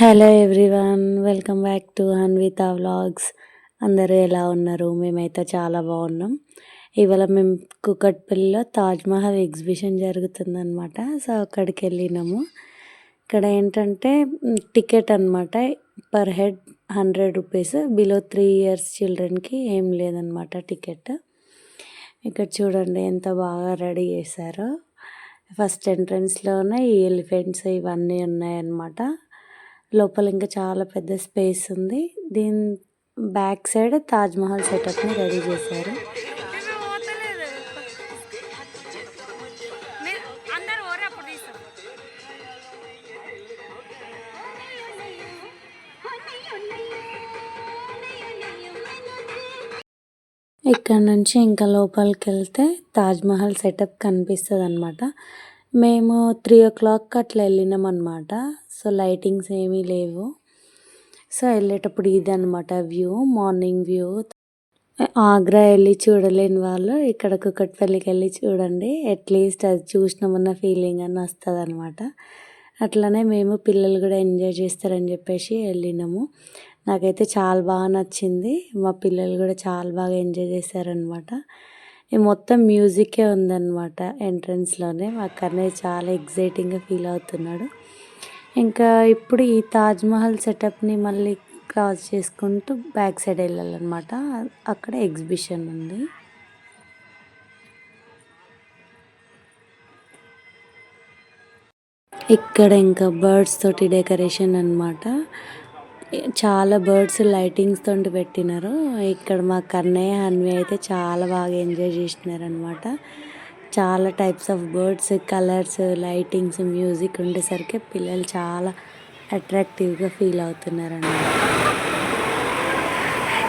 Hello everyone welcome back to Anvitha vlogs అందరూ ఎలా ఉన్నారు? మేమైతే చాలా బాగున్నాం. ఇవాళ మేము కుకట్పల్లిలో తాజ్మహల్ ఎగ్జిబిషన్ జరుగుతుందన్నమాట. సో అక్కడికి వెళ్ళినాము ఇక్కడ ఏంటంటే టికెట్ అనమాట per head hundred rupees. Below three years చిల్డ్రన్కి ఏం లేదనమాట టికెట్. ఇక్కడ చూడండి ఎంత బాగా రెడీ చేశారో. ఫస్ట్ ఎంట్రన్స్లోనే ఈ ఎలిఫెంట్స్ ఇవన్నీ ఉన్నాయన్నమాట. లోపల ఇంకా చాలా పెద్ద స్పేస్ ఉంది. దీని బ్యాక్ సైడ్ తాజ్మహల్ సెటప్ని రెడీ చేశారు. ఇక్కడ నుంచి ఇంకా లోపలికి వెళ్తే తాజ్మహల్ సెటప్ కనిపిస్తుంది అనమాట మేము త్రీ ఓ క్లాక్కి అట్లా వెళ్ళినాం అనమాట సో లైటింగ్స్ ఏమీ లేవు. సో వెళ్ళేటప్పుడు ఇది అనమాట వ్యూ మార్నింగ్ వ్యూ. ఆగ్రా వెళ్ళి చూడలేని వాళ్ళు ఇక్కడ కుక్కట్పల్లికి వెళ్ళి చూడండి. అట్లీస్ట్ అది చూసినామన్న ఫీలింగ్ అని వస్తుంది అనమాట అట్లనే మేము పిల్లలు కూడా ఎంజాయ్ చేస్తారని చెప్పేసి వెళ్ళినాము. నాకైతే చాలా బాగా నచ్చింది. మా పిల్లలు కూడా చాలా బాగా ఎంజాయ్ చేశారనమాట మొత్తం మ్యూజికే ఉందన్నమాట ఎంట్రన్స్లోనే. మా కన్నయ్య చాలా ఎగ్జైటింగ్గా ఫీల్ అవుతున్నాడు. ఇంకా ఇప్పుడు ఈ తాజ్మహల్ సెటప్ని మళ్ళీ క్రాస్ చేసుకుంటూ బ్యాక్ సైడ్ వెళ్ళాలన్నమాట. అక్కడ ఎగ్జిబిషన్ ఉంది. ఇక్కడ ఇంకా బర్డ్స్ తోటి డెకరేషన్ అనమాట చాలా బర్డ్స్ లైటింగ్స్ తోటి పెట్టినారు. ఇక్కడ మా కన్నయ్య హన్వి అయితే చాలా బాగా ఎంజాయ్ చేసినారు అనమాట చాలా types of birds colours lightings music ఉండేసరికి పిల్లలు చాలా అట్రాక్టివ్గా ఫీల్ అవుతున్నారు అన్నమాట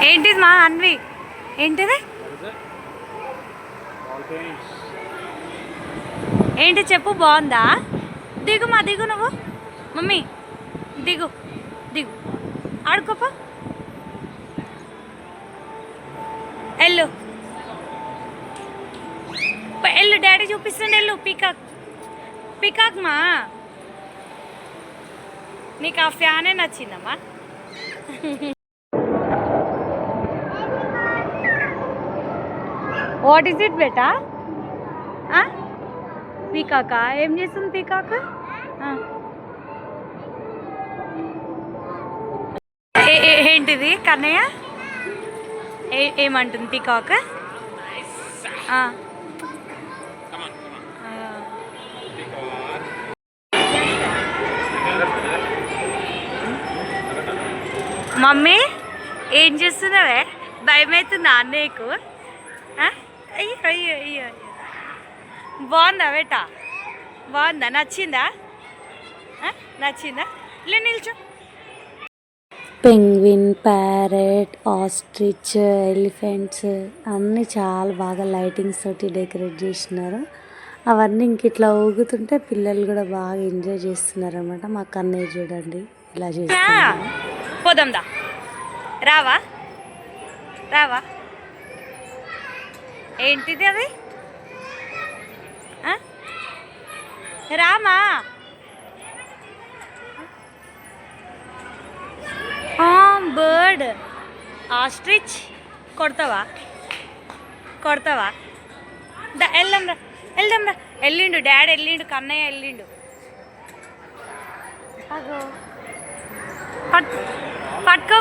ఏంటిది మా అన్వి? ఏంటిది? ఏంటి చెప్పు బాగుందా? దిగు మా దిగు నువ్వు. మమ్మీ దిగు దిగు. ఆడుకోపా ఎల్లు ప- ఎల్లు డాడీ చూపిస్తుండే ఎల్లు పీకాక్ పీకాక్ మా నీకు ఆ ఫ్యానే నచ్చిందమ్మా వాట్ ఈస్ ఇట్ బేటా పీకాక ఏం చేస్తుంది పీకాక్ ఏంటిది కన్నయ్య? ఏ ఏమంటుంది పీకాక్? మమ్మీ ఏం చేస్తున్నావే? భయం అవుతుందా అన్నయ్యకు అయ్యో అయ్యో అయ్యో బాగుందా బేట బాగుందా? నచ్చిందా? నచ్చిందా? లే నిల్చో. పెంగ్విన్ ప్యారెట్ ఆస్ట్రిచ్ ఎలిఫెంట్స్ అన్నీ చాలా బాగా లైటింగ్స్ తోటి డెకరేట్ చేసినారు. అవన్నీ ఇంక ఇట్లా ఊగుతుంటే పిల్లలు కూడా బాగా ఎంజాయ్ చేస్తున్నారు అనమాట మా కన్నయ్య చూడండి ఇలా చేస్తున్నారు పోదాందా రావా? రావా? ఏంటిది అది? రామా? Bird ostrich. కొడతావా? కొడతావా? దా వెళ్దాం రా వెళ్దాం రా వెళ్ళిండు డాడీ వెళ్ళిండు కన్నయ్య వెళ్ళిండు పట్ పట్టుకో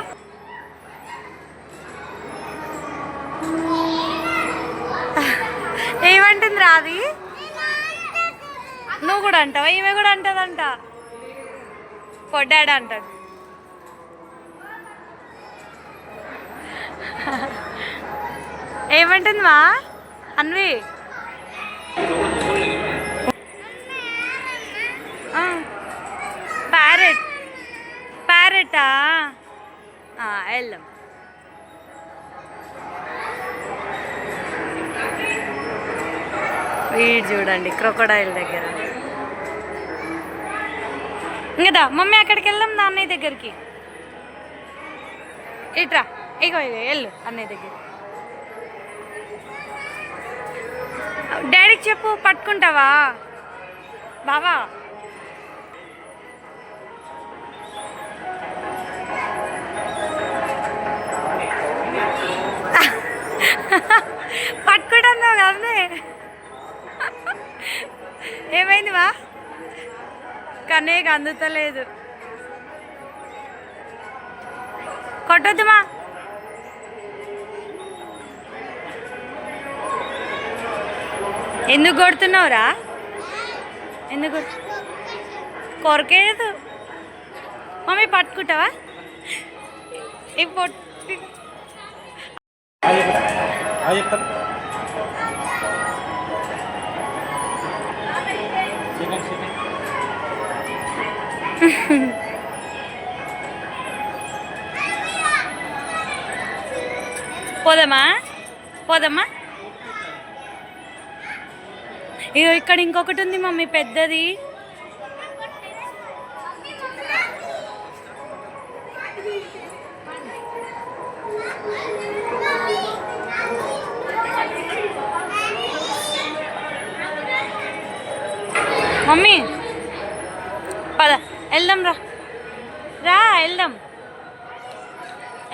ఏమంటుంది రాది నువ్వు కూడా అంటావా? ఈమె కూడా అంటదంట. పొడ్డాడు అంటాడు. ఏమంటుంది మా అన్వి ప్యారెట్ ప్యారెటా వెళ్దాం. వీడు చూడండి క్రొకడైల్ దగ్గర. ఇంకదా మమ్మీ అక్కడికి వెళ్దాం నా అన్నయ్య దగ్గరికి. ఇట్రా ఇగో ఇగో వెళ్ళు అన్నయ్య దగ్గర డాడీకి చెప్పు పట్టుకుంటావా? బావా. పట్టుకుంటున్నావు కదనే. ఏమైంది వా కనేక అందుతలేదు. కొట్టొద్దుమా ఎందుకు కొడుతున్నావురా? ఎందుకు? కొరకేదు మమ్మీ పట్టుకుంటావా? ఇప్పుడు పోదమ్మా? పోదమ్మా? ఇగో ఇక్కడ ఇంకొకటి ఉంది మమ్మీ పెద్దది. మమ్మీ పద వెళ్దాం రా. రా వెళ్దాం.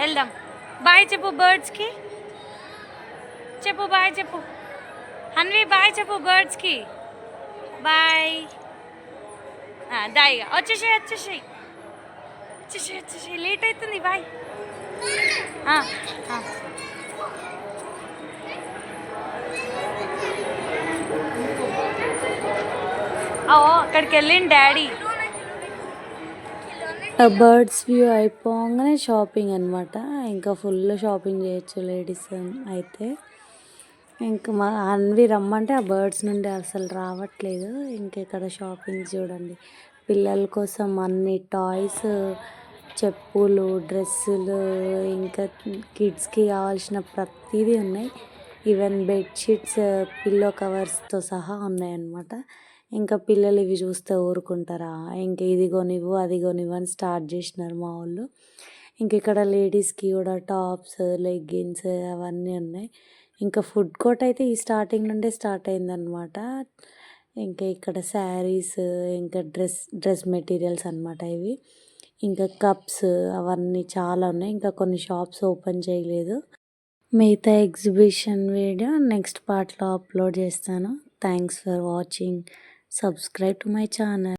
వెళ్దాం. బాయ్ చెప్పు బర్డ్స్కి చెప్పు బాయ్ చెప్పు. అన్వి బాయ్ చెప్పు బర్డ్స్కి బాయ్ దాయిగా వచ్చేసాయి వచ్చేసాయి వచ్చేసాయి వచ్చేసాయి లేట్ అవుతుంది బాయ్ ఆ, ఆ. ఓ అక్కడికి వెళ్ళింది డాడీ బర్డ్స్ వ్యూ అయిపోగానే షాపింగ్ అనమాట ఇంకా ఫుల్ షాపింగ్ చేయొచ్చు లేడీస్ అయితే ఇంకా మా అన్వి రమ్మంటే ఆ బర్డ్స్ నుండి అసలు రావట్లేదు. ఇంక ఇక్కడ షాపింగ్ చూడండి. పిల్లల కోసం అన్ని టాయ్స్ చెప్పులు డ్రెస్సులు ఇంకా కిడ్స్కి కావాల్సిన ప్రతిదీ ఉన్నాయి. ఈవెన్ బెడ్షీట్స్ పిల్లో కవర్స్తో సహా ఉన్నాయన్నమాట. ఇంకా పిల్లలు ఇవి చూస్తే ఊరుకుంటారా? ఇంకా ఇది కొనివ్వు అది కొనివ్వు అని స్టార్ట్ చేసినారు మా వాళ్ళు. ఇంక ఇక్కడ లేడీస్కి కూడా టాప్స్ లెగ్గిన్స్ అవన్నీ ఉన్నాయి. ఇంకా ఫుడ్ కోర్ట్ అయితే ఈ స్టార్టింగ్ నుండే స్టార్ట్ అయిందనమాట ఇంకా ఇక్కడ శారీస్ ఇంకా డ్రెస్ డ్రెస్ మెటీరియల్స్ అన్నమాట ఇవి. ఇంకా కప్స్ అవన్నీ చాలా ఉన్నాయి. ఇంకా కొన్ని షాప్స్ ఓపెన్ చేయలేదు. మిగతా ఎగ్జిబిషన్ వీడియో నెక్స్ట్ పార్ట్లో అప్లోడ్ చేస్తాను. Thanks for watching. Subscribe to my channel.